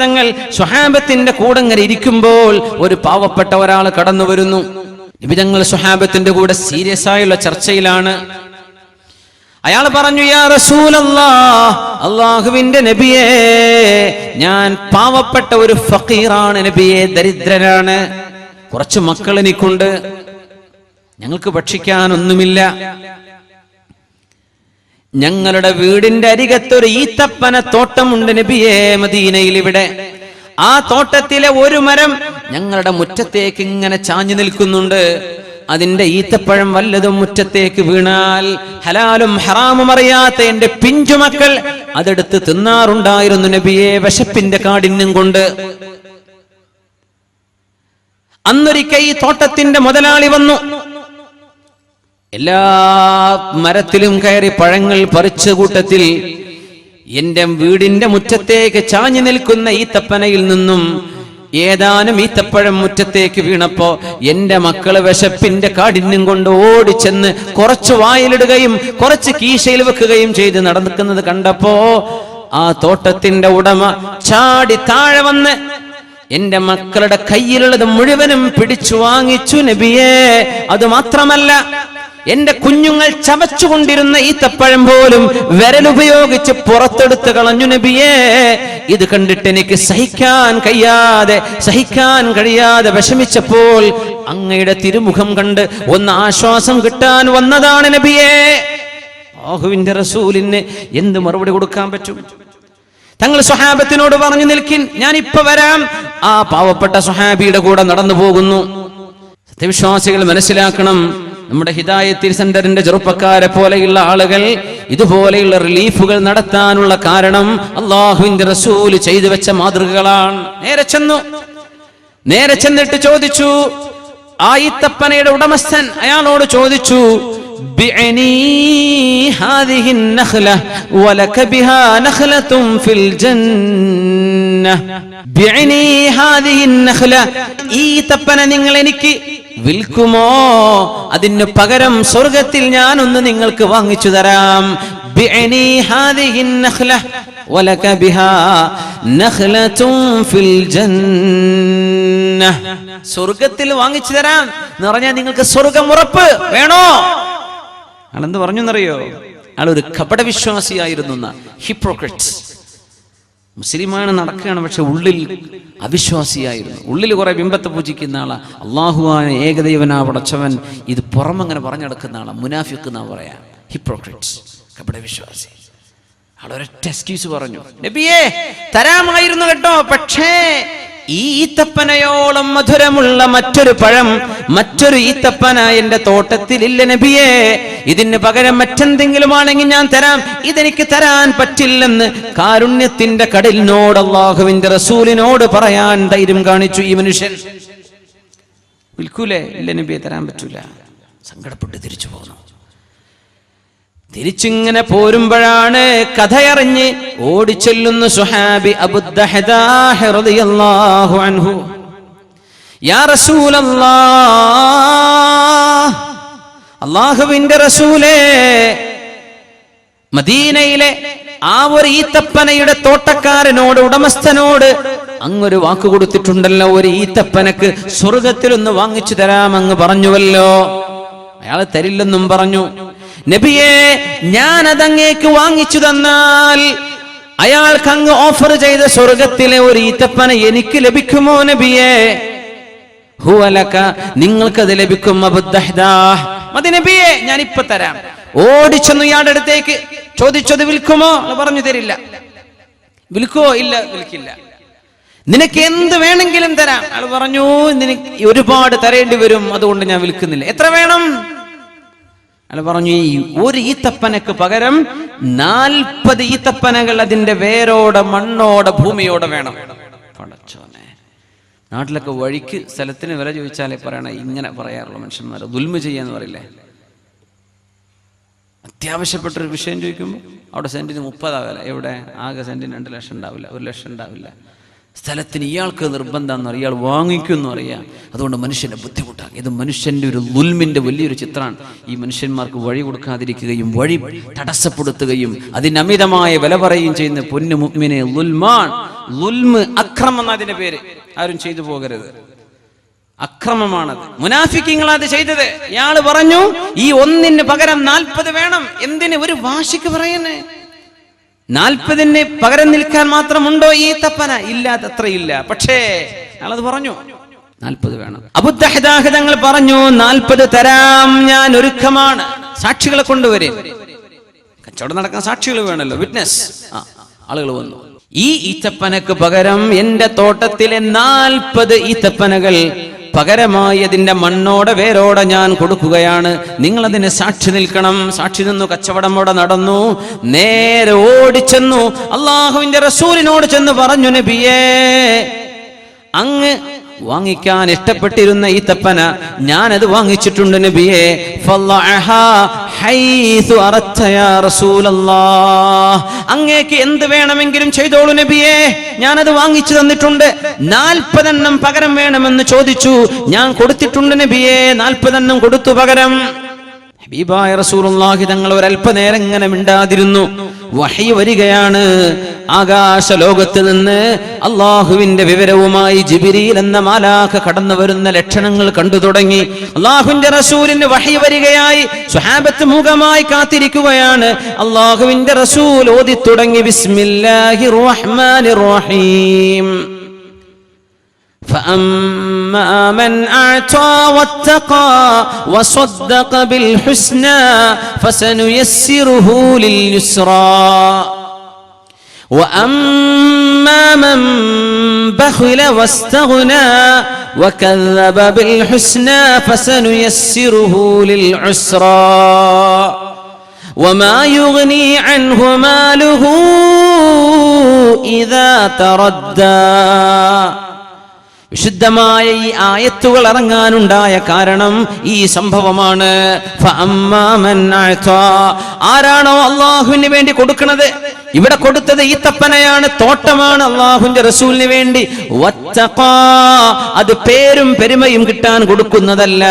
തങ്ങൾ സ്വഹാബത്തിന്റെ കൂടങ്ങനെ ഇരിക്കുമ്പോൾ ഒരു പാവപ്പെട്ട ഒരാൾ കടന്നു വരുന്നു. നബി സുഹാബത്തിന്റെ സ്വഹാബത്തിന്റെ കൂടെ സീരിയസ് ആയുള്ള ചർച്ചയിലാണ്. അയാൾ പറഞ്ഞു യാ റസൂലല്ലാ അള്ളാഹുവിന്റെ നബിയെ ഞാൻ പാവപ്പെട്ട ഒരു ഫക്കീറാണ് നബിയെ ദരിദ്രനാണ്. കുറച്ച് മക്കൾ എനിക്കുണ്ട്. ഞങ്ങൾക്ക് ഭക്ഷിക്കാനൊന്നുമില്ല. ഞങ്ങളുടെ വീടിന്റെ അരികത്തൊരു ഈത്തപ്പന തോട്ടമുണ്ട് നബിയേ മദീനയിൽ ഇവിടെ ആ തോട്ടത്തിലെ ഒരു മരം ഞങ്ങളുടെ മുറ്റത്തേക്ക് ഇങ്ങനെ ചാഞ്ഞു നിൽക്കുന്നുണ്ട്. അതിന്റെ ഈത്തപ്പഴം വല്ലതും മുറ്റത്തേക്ക് വീണാൽ ഹലാലും ഹറാമും അറിയാത്ത എന്റെ പിഞ്ചുമക്കൾ അതെടുത്ത് തിന്നാറുണ്ടായിരുന്നു നബിയെ വിശപ്പിന്റെ കാഠിന്യം കൊണ്ട്. അന്നൊരിക്കൽ ഈ തോട്ടത്തിന്റെ മുതലാളി വന്നു. എല്ലാ മരത്തിലും കയറി പഴങ്ങൾ പറിച്ച കൂട്ടത്തിൽ എന്റെ വീടിന്റെ മുറ്റത്തേക്ക് ചാഞ്ഞു നിൽക്കുന്ന ഈ തപ്പനയിൽ നിന്നും ഏതാനും ഈത്തപ്പഴം മുറ്റത്തേക്ക് വീണപ്പോ എന്റെ മക്കൾ വിശപ്പിന്റെ കാഠിന്യം കൊണ്ട് ഓടിച്ചെന്ന് കുറച്ച് വായിലിടുകയും കുറച്ച് കീശയിൽ വെക്കുകയും ചെയ്ത് നടക്കുന്നത് കണ്ടപ്പോ ആ തോട്ടത്തിന്റെ ഉടമ ചാടി താഴെ വന്ന് എന്റെ മക്കളുടെ കയ്യിലുള്ളത് മുഴുവനും പിടിച്ചു വാങ്ങിച്ചു നബിയേ. അത് മാത്രമല്ല എന്റെ കുഞ്ഞുങ്ങൾ ചവച്ചുകൊണ്ടിരുന്ന തപ്പഴം പോലും വിരലുപയോഗിച്ച് പുറത്തെടുത്ത് കളഞ്ഞു നബിയേ. ഇത് കണ്ടിട്ട് എനിക്ക് സഹിക്കാൻ കഴിയാതെ സഹിക്കാൻ കഴിയാതെ വിഷമിച്ചപ്പോൾ അങ്ങയുടെ തിരുമുഖം കണ്ട് ഒന്ന് ആശ്വാസം കിട്ടാൻ വന്നതാണ് നബിയേ. ആഹുവിന്റെ റസൂലിന് എന്ത് മറുപടി കൊടുക്കാൻ പറ്റും? തങ്ങൾ സ്വഹാബത്തിനോട് പറഞ്ഞു നിൽക്കിൻ ഞാൻ ഇപ്പൊ വരാം. ആ പാവപ്പെട്ട സ്വഹാബിയുടെ കൂടെ നടന്നു പോകുന്നു. സത്യവിശ്വാസികൾ മനസ്സിലാക്കണം നമ്മുടെ ഹിദായത്തിൽ സെന്ററിന്റെ ചെറുപ്പക്കാരെ പോലെയുള്ള ആളുകൾ ഇതുപോലെയുള്ള റിലീഫുകൾ നടത്താനുള്ള കാരണം അള്ളാഹുവിന്റെ റസൂൽ ചെയ്തു വെച്ച മാതൃകകളാണ്. നേരെ ചെന്നു. നേരെ ചെന്നിട്ട് ചോദിച്ചു ആയിത്തപ്പനയുടെ ഉടമസ്ഥൻ? അയാളോട് ചോദിച്ചു ഈ തപ്പന നിങ്ങൾ എനിക്ക് വിൽക്കുമോ? അതിന് പകരം സ്വർഗത്തിൽ ഒന്ന് നിങ്ങൾക്ക് വാങ്ങിച്ചു തരാം. സ്വർഗത്തിൽ വാങ്ങിച്ചു തരാം എന്ന് പറഞ്ഞാൽ നിങ്ങൾക്ക് സ്വർഗം ഉറപ്പ് വേണോ? ആളെന്ത് പറഞ്ഞെന്നറിയോ? ആളൊരു കപടവിശ്വാസിയായിരുന്നു ഹിപ്രോക്രറ്റ്സ് മുസ്ലിമാണ് നടക്കുകയാണ് പക്ഷെ ഉള്ളിൽ അവിശ്വാസിയായിരുന്നു. ഉള്ളിൽ കുറെ ബിംബത്തെ പൂജിക്കുന്ന ആളാ. അള്ളാഹുവാന ഏകദൈവനാ പടച്ചവൻ. ഇത് പുറമങ്ങനെ പറഞ്ഞെടുക്കുന്ന ആളാ. മുനാഫിക്ക് എന്നാ പറയാ. ഹിപ്രോക്രിറ്റ്സ് കപട വിശ്വാസി. ആളൊരൊറ്റ എക്സ്ക്യൂസ് പറഞ്ഞു. നബിയേ തരാമായിരുന്നു കേട്ടോ. പക്ഷേ ഈ ഈത്തപ്പനയോളം മധുരമുള്ള മറ്റൊരു പഴം മറ്റൊരു ഈത്തപ്പന എന്റെ തോട്ടത്തിലില്ല നബിയേ. ഇതിന് പകരം മറ്റെന്തെങ്കിലും ആണെങ്കിൽ ഞാൻ തരാം. ഇതെനിക്ക് തരാൻ പറ്റില്ലെന്ന് കാരുണ്യത്തിന്റെ കടലിനോട് അള്ളാഹുവിന്റെ റസൂലിനോട് പറയാൻ ധൈര്യം കാണിച്ചു ഈ മനുഷ്യൻ. വിൽക്കൂലേ? ഇല്ല നബിയെ തരാൻ പറ്റൂല. സങ്കടപ്പെട്ട് തിരിച്ചു പോന്നു. തിരിച്ചിങ്ങനെ പോരുമ്പോഴാണ് കഥയറിഞ്ഞ് ഓടിച്ചെല്ലുന്ന സുഹാബി അൻഹു. യാ റസൂലല്ലാഹ് അള്ളാഹുവിന്റെ റസൂലേ മദീനയിലെ ആ ഒരു ഈത്തപ്പനയുടെ തോട്ടക്കാരനോട് ഉടമസ്ഥനോട് അങ്ങൊരു വാക്ക് കൊടുത്തിട്ടുണ്ടല്ലോ ഒരു ഈത്തപ്പനക്ക് സ്വർഗത്തിലൊന്ന് വാങ്ങിച്ചു തരാമെന്ന് പറഞ്ഞുവല്ലോ. അയാൾ തരില്ലെന്നും പറഞ്ഞു. നബിയെ ഞാൻ അതങ്ങേക്ക് വാങ്ങിച്ചു തന്നാൽ അയാൾക്ക് അങ്ങ് ഓഫർ ചെയ്ത സ്വർഗത്തിലെ ഒരു ഈത്തപ്പന എനിക്ക് ലഭിക്കുമോ നബിയെ? ഹുവലക നിങ്ങൾക്കത് ലഭിക്കും മതി നബിയെ ഞാൻ ഇപ്പൊ തരാം. ഓടിച്ചെന്നു ഇയാളുടെ അടുത്തേക്ക് ചോദിച്ചത് വിൽക്കുമോ പറഞ്ഞു തരില്ല. വിൽക്കുവോ ഇല്ല വിൽക്കില്ല. നിനക്ക് എന്ത് വേണമെങ്കിലും തരാം. അയാൾ പറഞ്ഞു നിനക്ക് ഒരുപാട് തരേണ്ടി വരും അതുകൊണ്ട് ഞാൻ വിൽക്കുന്നില്ല. എത്ര വേണം? അയാൾ പറഞ്ഞു ഈ ഒരു ഈത്തപ്പനക്ക് പകരം നാൽപ്പത് ഈത്തപ്പനകൾ അതിന്റെ വേരോടെ മണ്ണോടെ ഭൂമിയോടെ വേണം. പടച്ചോനെ. നാട്ടിലൊക്കെ വഴിക്ക് സ്ഥലത്തിന് വില ചോദിച്ചാലേ പറയണ ഇങ്ങനെ പറയാറുള്ള മനുഷ്യന്മാർ. ദുൽമ ചെയ്യാന്ന് പറയില്ലേ? അത്യാവശ്യപ്പെട്ടൊരു വിഷയം ചോദിക്കുമ്പോൾ അവിടെ സെന്റിന് മുപ്പതാവില്ല എവിടെ? ആകെ സെന്റിന് രണ്ട് ലക്ഷം ഉണ്ടാവില്ല ഒരു ലക്ഷം ഉണ്ടാവില്ല. സ്ഥലത്തിന് ഇയാൾക്ക് നിർബന്ധമെന്ന് അറിയാം ഇയാൾ വാങ്ങിക്കുമെന്ന് അറിയാം. അതുകൊണ്ട് മനുഷ്യന്റെ ബുദ്ധിമുട്ടാണ് ഇത് മനുഷ്യന്റെ ഒരു ലുൽമിന്റെ വലിയൊരു ചിത്രമാണ്. ഈ മനുഷ്യന്മാർക്ക് വഴി കൊടുക്കാതിരിക്കുകയും വഴി തടസ്സപ്പെടുത്തുകയും അതിനമിതമായ വില പറയുകയും ചെയ്യുന്ന പൊന്നു മുഗ്മിനെ ലുൽമാൻ ലുൽമ് അക്രമം എന്നതിന്റെ പേര്. ആരും ചെയ്തു പോകരുത്. അക്രമമാണത്. മുനാഫിക്കിങ്ങൾ അത് ചെയ്തത്. ഇയാൾ പറഞ്ഞു ഈ ഒന്നിന് പകരം നാൽപ്പത് വേണം. എന്തിന്? ഒരു വാശിക്ക് പറയുന്നേ നാൽപ്പതിന് പകരം നിൽക്കാൻ മാത്രമുണ്ടോ ഈ തപ്പന? ഇല്ലാത്തത്രയില്ല. പക്ഷേ അയാളത് പറഞ്ഞു. നാൽപ്പത് വേണം. അബുദ്ധഹിതാഹിതങ്ങൾ പറഞ്ഞു നാൽപ്പത് തരാം ഞാൻ ഒരുക്കമാണ്. സാക്ഷികളെ കൊണ്ടുവരെ. കച്ചവടം നടക്കാൻ സാക്ഷികൾ വേണല്ലോ. വിറ്റ്നസ് ആളുകൾ വന്നു. ഈ ഈത്തപ്പനക്ക് പകരം എന്റെ തോട്ടത്തിലെ നാൽപ്പത് ഈത്തപ്പനകൾ പകരമായി അതിന്റെ മണ്ണോടെ വേരോടെ ഞാൻ കൊടുക്കുകയാണ്. നിങ്ങൾ അതിന് സാക്ഷി നിൽക്കണം. സാക്ഷി നിന്നു കച്ചവടം അവിടെ നടന്നു. നേരെ ഓടിച്ചെന്നു. അള്ളാഹുവിന്റെ റസൂലിനോട് ചെന്ന് പറഞ്ഞു നബിയേ അങ്ങ് വാങ്ങിക്കാൻ ഇഷ്ടപ്പെട്ടിരുന്ന ഈ തപ്പന ഞാനത് വാങ്ങിച്ചിട്ടുണ്ട് നബിയെ. അങ്ങേക്ക് എന്ത് വേണമെങ്കിലും ചെയ്തോളൂ നബിയെ. ഞാനത് വാങ്ങിച്ചു തന്നിട്ടുണ്ട്. നാൽപ്പതെണ്ണം പകരം വേണമെന്ന് ചോദിച്ചു. ഞാൻ കൊടുത്തിട്ടുണ്ട് നബിയെ. നാൽപ്പതെണ്ണം കൊടുത്തു പകരം. ഹബീബായ റസൂലുള്ളാഹി തങ്ങൾ ഒരല്പനേരം ഇങ്ങനെ മിണ്ടാതിരുന്നു. വഹി വരികയാണ്. ആകാശ ലോകത്ത് നിന്ന് അള്ളാഹുവിന്റെ വിവരവുമായി ജിബിരിയിൽ എന്ന മാലാഖ കടന്നു വരുന്ന ലക്ഷണങ്ങൾ കണ്ടു തുടങ്ങി അള്ളാഹുവിന്റെ റസൂലിന് വഹി വരികയായി സുഹാബത്ത് മുഖമായി കാത്തിരിക്കുകയാണ് അള്ളാഹുവിന്റെ റസൂൽ ഓതി തുടങ്ങി ബിസ്മില്ലാഹിർ റഹ്മാനിർ റഹീം فأما من أعطى واتقى وصدق بالحسنى فسنيسره لليسرى وأما من بخل واستغنى وكذب بالحسنى فسنيسره للعسرى وما يغني عنه ماله إذا تردى വിശുദ്ധമായ ഈ ആയത്തുകൾ ഇറങ്ങാനുണ്ടായ കാരണം ഈ സംഭവമാണ് ഫഅമ്മാമൻ അഅ്താ. ആരാണോ അള്ളാഹുവിന് വേണ്ടി കൊടുക്കുന്നത് ഇവിടെ കൊടുത്തത് ഈ തപ്പനയാണ് തോട്ടമാണ് അള്ളാഹുന്റെ റസൂലിന് വേണ്ടി. അത് പേരും പെരുമയും കിട്ടാൻ കൊടുക്കുന്നതല്ല.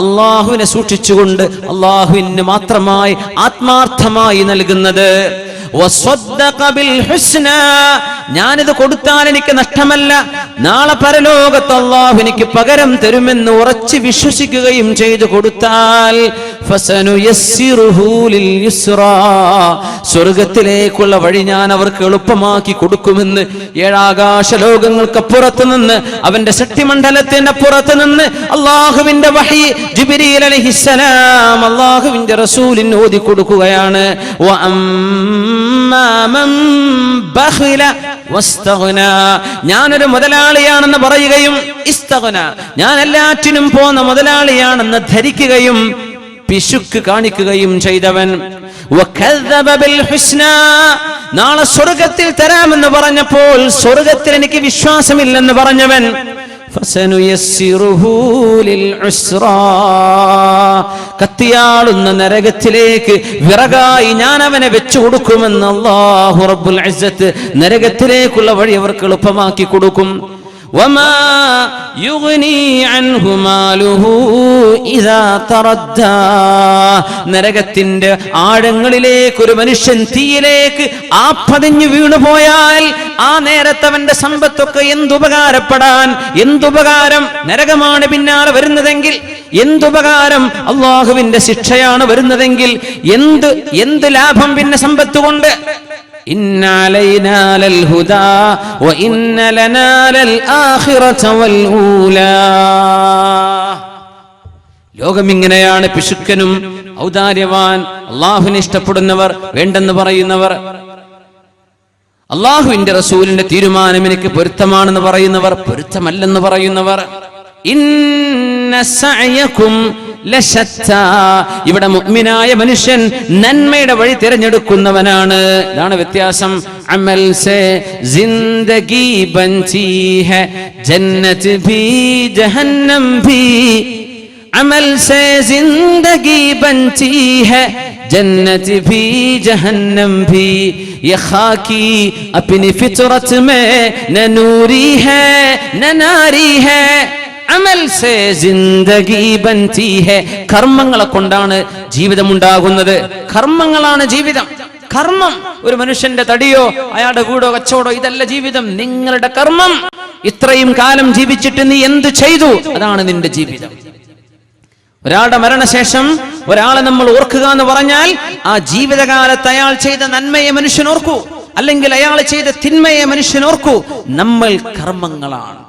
അള്ളാഹുവിനെ സൂക്ഷിച്ചുകൊണ്ട് അള്ളാഹുവിന് മാത്രമായി ആത്മാർത്ഥമായി നൽകുന്നത്. ഞാനിത് കൊടുത്താൽ എനിക്ക് നഷ്ടമല്ല നാളെ പരലോകത്ത് അള്ളാഹു എനിക്ക് പകരം തരുമെന്ന് ഉറച്ച് വിശ്വസിക്കുകയും ചെയ്തു കൊടുത്താൽ. സ്വർഗത്തിലേക്കുള്ള വഴി ഞാൻ അവർക്ക് എളുപ്പമാക്കി കൊടുക്കുമെന്ന് ഏഴാകാശ ലോകങ്ങൾക്കപ്പുറത്ത് നിന്ന് അവന്റെ ശക്തിമണ്ഡലത്തിന്റെ അപ്പുറത്ത് നിന്ന് അള്ളാഹുവിന്റെ വഹി അലൈഹിസ്സലാം അള്ളാഹുവിന്റെ റസൂലിന് ഓതി കൊടുക്കുകയാണ്. ഞാനൊരു മുതലാളിയാണെന്ന് പറയുകയും ഞാൻ എല്ലാറ്റിനും പോന്ന മുതലാളിയാണെന്ന് ധരിക്കുകയും പിശുക്ക് കാണിക്കുകയും ചെയ്തവൻ. നാളെ സ്വർഗത്തിൽ തരാമെന്ന് പറഞ്ഞപ്പോൾ സ്വർഗത്തിൽ എനിക്ക് വിശ്വാസമില്ലെന്ന് പറഞ്ഞവൻ. കത്തിയാളുന്ന നരകത്തിലേക്ക് വിറകായി ഞാൻ അവനെ വെച്ചു കൊടുക്കുമെന്ന് അല്ലാഹു റബ്ബുൽ നരകത്തിലേക്കുള്ള വഴി അവർക്ക് എളുപ്പമാക്കി കൊടുക്കും നരകത്തിന്റെ ആഴങ്ങളിലേക്ക് ഒരു മനുഷ്യൻ തീയിലേക്ക് ആ പതിഞ്ഞു വീണു പോയാൽ ആ നേരത്തെ അവന്റെ സമ്പത്തൊക്കെ എന്തുപകാരപ്പെടാൻ എന്തുപകാരം നരകമാണ് പിന്നാലെ വരുന്നതെങ്കിൽ എന്തുപകാരം അള്ളാഹുവിന്റെ ശിക്ഷയാണ് വരുന്നതെങ്കിൽ എന്ത് എന്ത് ലാഭം പിന്നെ സമ്പത്ത് കൊണ്ട് إن علينا للهدى وإن لنا للآخرة والأولى ലോകം ഇങ്ങനെയാണ് പിശുക്കനും ഔദാര്യവാൻ അള്ളാഹുവിനെ ഇഷ്ടപ്പെടുന്നവർ വേണ്ടെന്ന് പറയുന്നവർ അള്ളാഹുവിന്റെ റസൂലിന്റെ തീരുമാനം എനിക്ക് പൊരുത്തമാണെന്ന് പറയുന്നവർ പൊരുത്തമല്ലെന്ന് പറയുന്നവർ ഇന്ന സഅയകും ലശത്താ. ഇവിടെ മുഅ്മിനായ മനുഷ്യൻ നന്മയുടെ വഴി തിരഞ്ഞെടുക്കുന്നവനാണ് ഇതാണ് വ്യത്യാസം അമൽ സേ ജിന്ദഗി ബൻചി ഹെ ജന്നത്ത് ഭി ജഹന്നം ഭി अमल से जिंदगी बनती है जन्नत भी जहन्नम भी ये खाकी अपनी फितरत में न नूरी है न नारी है അമൽ സേ ജിന്ദഗി ബൻതി ഹെ. കർമ്മങ്ങളെ കൊണ്ടാണ് ജീവിതം ഉണ്ടാകുന്നത് കർമ്മങ്ങളാണ് ജീവിതം. കർമ്മം ഒരു മനുഷ്യന്റെ തടിയോ അയാളുടെ കൂടോ കച്ചവടോ ഇതല്ല ജീവിതം. നിങ്ങളുടെ കർമ്മം. ഇത്രയും കാലം ജീവിച്ചിട്ട് നീ എന്ത് ചെയ്തു? അതാണ് നിന്റെ ജീവിതം. ഒരാളുടെ മരണശേഷം ഒരാളെ നമ്മൾ ഓർക്കുക എന്ന് പറഞ്ഞാൽ ആ ജീവിതകാലത്ത് അയാൾ ചെയ്ത നന്മയെ മനുഷ്യൻ ഓർക്കൂ. അല്ലെങ്കിൽ അയാൾ ചെയ്ത തിന്മയെ മനുഷ്യൻ ഓർക്കൂ. നമ്മൾ കർമ്മങ്ങളാണ്.